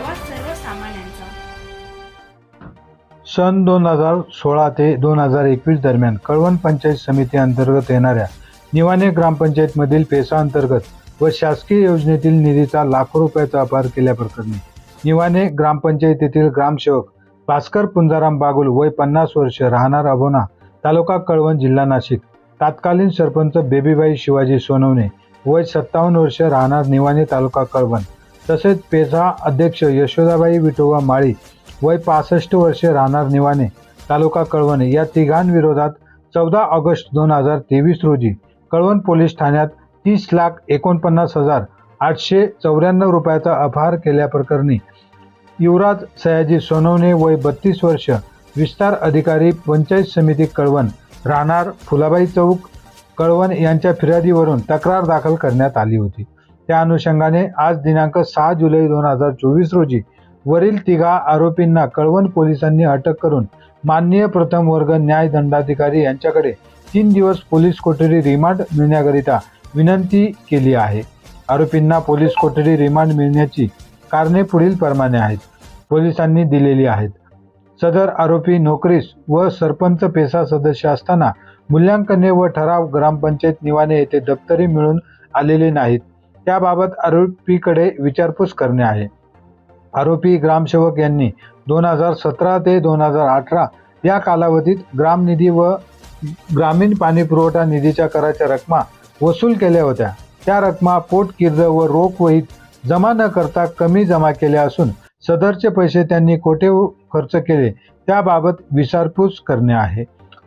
आवाज सर्वसामान्यांचा सन दोन हजार सोळा ते दोन हजार एकवीस दरम्यान कळवण पंचायत समिती अंतर्गत येणाऱ्या निवाणे ग्रामपंचायतमधील पेसा अंतर्गत व शासकीय योजनेतील निधीचा लाखो रुपयाचा अपहार केल्याप्रकरणी निवाणे ग्रामपंचायतीतील ग्रामसेवक भास्कर पुंजाराम बागुल वय पन्नास वर्ष राहणार अभोना तालुका कळवण जिल्हा नाशिक. तात्कालीन सरपंच बेबीबाई शिवाजी सोनवणे वय सत्तावन्न वर्ष राहणार निवाणे तालुका कळवण. तसेच पेसा अध्यक्ष यशोदाबाई विठोबा माळी वय पासष्ट वर्षे राहणार निवाने तालुका कळवण या तिघांविरोधात चौदा ऑगस्ट दोन हजार तेवीस रोजी कळवण पोलीस ठाण्यात तीस लाख एकोणपन्नास हजार आठशे चौऱ्याण्णव रुपयाचा अपहार केल्याप्रकरणी युवराज सयाजी सोनवणे वय बत्तीस वर्ष विस्तार अधिकारी पंचायत समिती कळवण राहणार फुलाबाई चौक कळवण यांच्या फिर्यादीवरून तक्रार दाखल करण्यात आली होती. त्या अनुषंगाने आज दिनांक सहा जुलै दोन हजार चोवीस रोजी वरील तिघा आरोपींना कळवण पोलिसांनी अटक करून माननीय प्रथम वर्ग न्याय दंडाधिकारी यांच्याकडे तीन दिवस पोलीस कोठडी रिमांड मिळण्याकरिता विनंती केली आहे. आरोपींना पोलीस कोठडी रिमांड मिळण्याची कारणे पुढील प्रमाणे आहेत. पोलिसांनी दिलेली आहेत. सदर आरोपी नोकरीस व सरपंच पेसा सदस्य असताना मूल्यांकने व ठराव ग्रामपंचायत निवाने येथे दप्तरी मिळून आलेले नाहीत. त्याबाबत आरोपीकडे विचारपूस करणे आहे. आरोपी ग्रामसेवक यांनी दोन हजार सतरा ते दोन हजार अठरा या कालावधीत ग्रामनिधी व ग्रामीण पाणी पुरवठा निधीच्या कराच्या रकमा वसूल केल्या होत्या. त्या रकमा पोटकिर्द व रोख वहीत जमा न करता कमी जमा केल्या असून सदरचे पैसे त्यांनी कोठे खर्च केले त्याबाबत विचारपूस करणे आहे.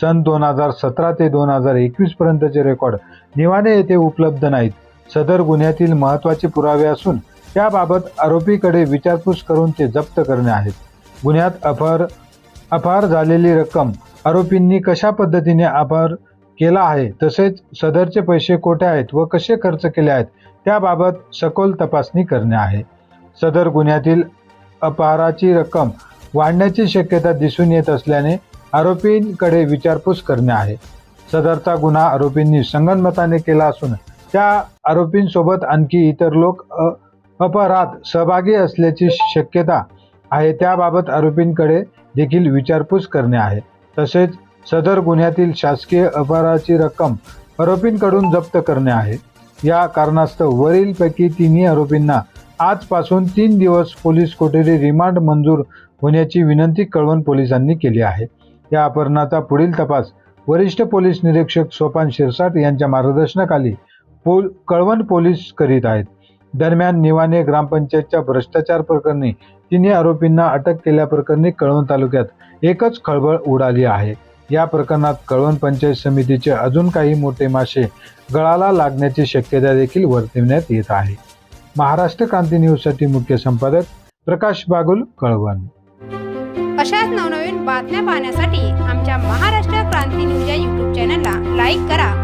सन दोन हजार सतरा ते दोन हजार एकवीस पर्यंतचे रेकॉर्ड निवाने येथे उपलब्ध नाहीत. सदर गुन्ह्यातील महत्त्वाचे पुरावे असून त्याबाबत आरोपीकडे विचारपूस करून ते जप्त करणे आहेत. गुन्ह्यात अफार अपहार झालेली रक्कम आरोपींनी कशा पद्धतीने अफार केला आहे तसेच सदरचे पैसे कोठे आहेत व कसे खर्च केले आहेत त्याबाबत सखोल तपासणी करणे आहे. सदर गुन्ह्यातील अपहाराची रक्कम वाढण्याची शक्यता दिसून येत असल्याने आरोपींकडे विचारपूस करणे आहे. सदरचा गुन्हा आरोपींनी संगनमताने केला असून त्या आरोपींसोबत आणखी इतर लोक अ, अपराध सहभागी असल्याची शक्यता आहे. त्याबाबत आरोपींकडे देखील विचारपूस करणे आहे. तसेच सदर गुन्ह्यातील शासकीय अपहाराची रक्कम आरोपींकडून जप्त करणे आहे. या कारणास्तव वरीलपैकी तिन्ही आरोपींना आजपासून तीन दिवस पोलीस कोठडी रिमांड मंजूर होण्याची विनंती कळवण पोलिसांनी केली आहे. या अपहरणाचा पुढील तपास वरिष्ठ पोलीस निरीक्षक सोपान शिरसाट यांच्या मार्गदर्शनाखाली पोल कळवण पोलीस करीत आहेत. दरम्यान निवाने ग्रामपंचायतच्या भ्रष्टाचार प्रकरणी तिन्ही आरोपींना अटक केल्याप्रकरणी कळवण तालुक्यात एकच खळबळ उडाली आहे. या प्रकरणात कळवण पंचायत समितीचे अजून काही मोठे मासे गळाला लागण्याची शक्यता देखील वर्तविण्यात येत आहे. महाराष्ट्र क्रांती न्यूजसाठी मुख्य संपादक प्रकाश बागुल कळवण. अशाच नवनवीन बातम्या पाहण्यासाठी आमच्या महाराष्ट्र क्रांती न्यूज या यूट्यूब चॅनलला लाईक करा.